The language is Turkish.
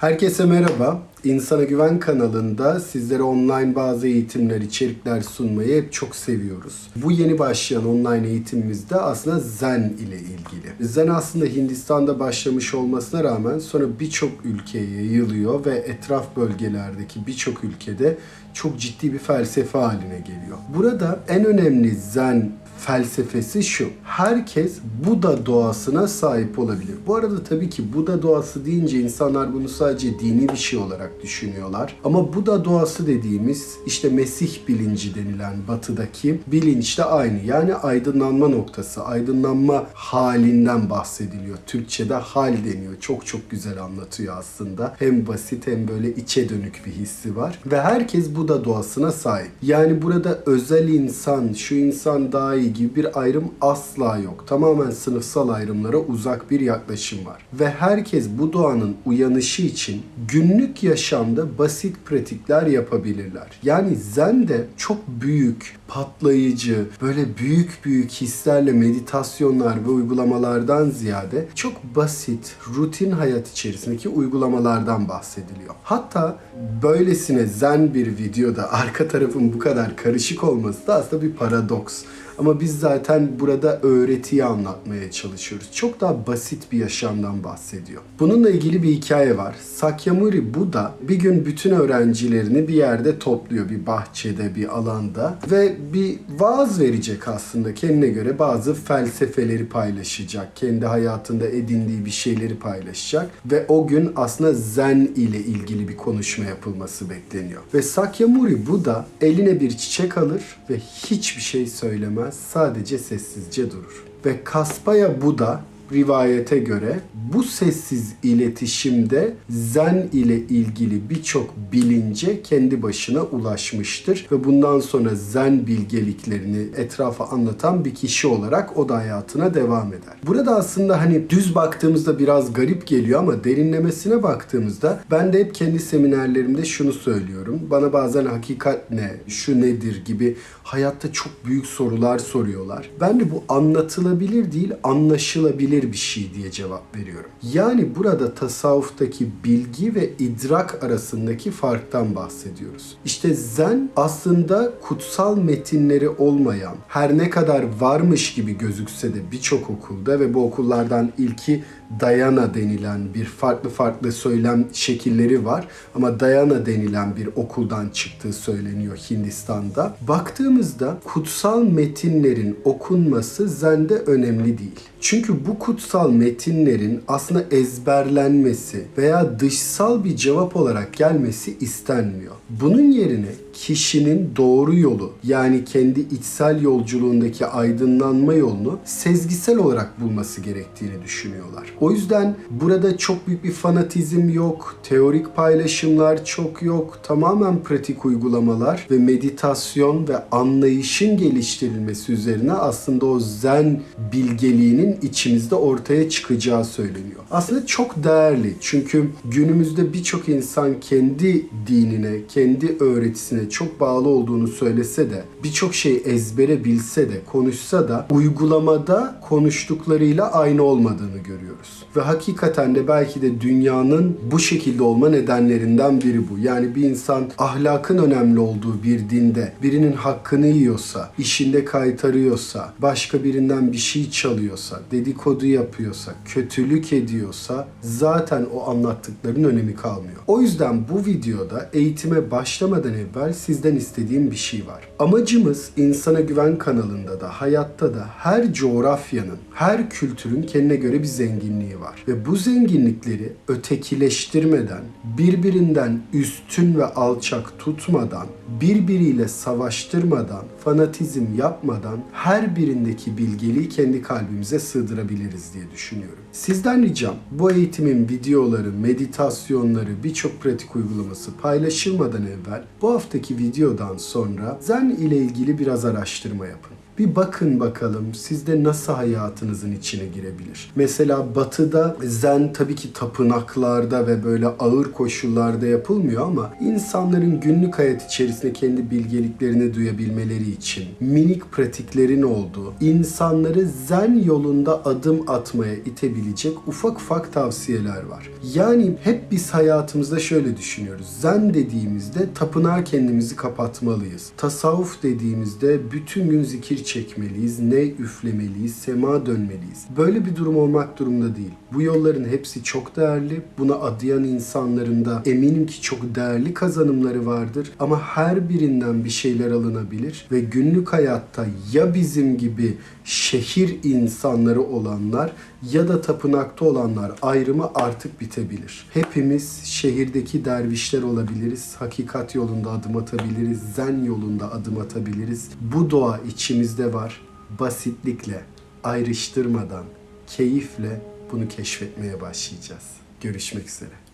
Herkese merhaba. İnsana Güven kanalında sizlere online bazı eğitimler, içerikler sunmayı hep çok seviyoruz. Bu yeni başlayan online eğitimimizde aslında Zen ile ilgili. Zen aslında Hindistan'da başlamış olmasına rağmen sonra birçok ülkeye yayılıyor ve etraf bölgelerdeki birçok ülkede çok ciddi bir felsefe haline geliyor. Burada en önemli Zen felsefesi şu. Herkes Buda doğasına sahip olabilir. Bu arada tabii ki Buda doğası deyince insanlar bunu sadece dini bir şey olarak düşünüyorlar. Ama Buda doğası dediğimiz işte Mesih bilinci denilen batıdaki bilinç de aynı. Yani aydınlanma noktası, aydınlanma halinden bahsediliyor. Türkçe'de hal deniyor. Çok çok güzel anlatıyor aslında. Hem basit hem böyle içe dönük bir hissi var. Ve herkes Buda doğasına sahip. Yani burada özel insan, şu insan daha iyi gibi bir ayrım asla yok. Tamamen sınıfsal ayrımlara uzak bir yaklaşım var. Ve herkes bu doğanın uyanışı için günlük yaşamda basit pratikler yapabilirler. Yani Zen de çok büyük, patlayıcı, böyle büyük büyük hislerle meditasyonlar ve uygulamalardan ziyade çok basit, rutin hayat içerisindeki uygulamalardan bahsediliyor. Hatta böylesine zen bir videoda arka tarafın bu kadar karışık olması da aslında bir paradoks. Ama biz zaten burada öğretiyi anlatmaya çalışıyoruz. Çok daha basit bir yaşamdan bahsediyor. Bununla ilgili bir hikaye var. Sakyamuni Buddha bir gün bütün öğrencilerini bir yerde topluyor. Bir bahçede, bir alanda. Ve bir vaaz verecek aslında. Kendine göre bazı felsefeleri paylaşacak. Kendi hayatında edindiği bir şeyleri paylaşacak. Ve o gün aslında zen ile ilgili bir konuşma yapılması bekleniyor. Ve Sakyamuni Buddha eline bir çiçek alır ve hiçbir şey söylemez. Sadece sessizce durur. Ve Kaspaya Buddha rivayete göre bu sessiz iletişimde zen ile ilgili birçok bilince kendi başına ulaşmıştır ve bundan sonra zen bilgeliklerini etrafa anlatan bir kişi olarak o da hayatına devam eder. Burada aslında hani düz baktığımızda biraz garip geliyor ama derinlemesine baktığımızda ben de hep kendi seminerlerimde şunu söylüyorum. Bana bazen hakikat ne, şu nedir gibi hayatta çok büyük sorular soruyorlar. Ben de bu anlatılabilir değil, anlaşılabilir bir şey diye cevap veriyorum. Yani burada tasavvuftaki bilgi ve idrak arasındaki farktan bahsediyoruz. İşte zen aslında kutsal metinleri olmayan, her ne kadar varmış gibi gözükse de birçok okulda ve bu okullardan ilki Dayana denilen bir farklı farklı söylem şekilleri var. Ama Dayana denilen bir okuldan çıktığı söyleniyor Hindistan'da. Baktığımızda kutsal metinlerin okunması zende önemli değil. Çünkü bu kutsal metinlerin aslında ezberlenmesi veya dışsal bir cevap olarak gelmesi istenmiyor. Bunun yerine kişinin doğru yolu yani kendi içsel yolculuğundaki aydınlanma yolunu sezgisel olarak bulması gerektiğini düşünüyorlar. O yüzden burada çok büyük bir fanatizm yok, teorik paylaşımlar çok yok, tamamen pratik uygulamalar ve meditasyon ve anlayışın geliştirilmesi üzerine aslında o zen bilgeliğinin içimizde ortaya çıkacağı söyleniyor. Aslında çok değerli çünkü günümüzde birçok insan kendi dinine, kendi öğretisine çok bağlı olduğunu söylese de, birçok şey ezbere bilse de, konuşsa da uygulamada konuştuklarıyla aynı olmadığını görüyoruz. Ve hakikaten de belki de dünyanın bu şekilde olma nedenlerinden biri bu. Yani bir insan ahlakın önemli olduğu bir dinde birinin hakkını yiyorsa, işinde kaytarıyorsa, başka birinden bir şey çalıyorsa, dedikodu yapıyorsa, kötülük ediyorsa zaten o anlattıkların önemi kalmıyor. O yüzden bu videoda eğitime başlamadan evvel sizden istediğim bir şey var. Amacımız insana güven kanalında da hayatta da her coğrafyanın, her kültürün kendine göre bir zenginliği var. Ve bu zenginlikleri ötekileştirmeden, birbirinden üstün ve alçak tutmadan, birbiriyle savaştırmadan, fanatizm yapmadan her birindeki bilgeliği kendi kalbimize sığdırabiliriz diye düşünüyorum. Sizden ricam bu eğitimin videoları, meditasyonları, birçok pratik uygulaması paylaşılmadan evvel bu haftaki videodan sonra zen ile ilgili biraz araştırma yapın. Bir bakın bakalım sizde nasıl hayatınızın içine girebilir. Mesela batıda zen tabii ki tapınaklarda ve böyle ağır koşullarda yapılmıyor ama insanların günlük hayat içerisinde kendi bilgeliklerini duyabilmeleri için minik pratiklerin olduğu, insanları zen yolunda adım atmaya itebilecek ufak ufak tavsiyeler var. Yani hep biz hayatımızda şöyle düşünüyoruz. Zen dediğimizde tapınağa kendimizi kapatmalıyız. Tasavvuf dediğimizde bütün gün zikir çekmeliyiz, ne üflemeliyiz, sema dönmeliyiz. Böyle bir durum olmak durumda değil. Bu yolların hepsi çok değerli. Buna adayan insanların da eminim ki çok değerli kazanımları vardır. Ama her birinden bir şeyler alınabilir ve günlük hayatta ya bizim gibi şehir insanları olanlar ya da tapınakta olanlar ayrımı artık bitebilir. Hepimiz şehirdeki dervişler olabiliriz. Hakikat yolunda adım atabiliriz. Zen yolunda adım atabiliriz. Bu doğa içimizde var. Basitlikle, ayrıştırmadan, keyifle bunu keşfetmeye başlayacağız. Görüşmek üzere.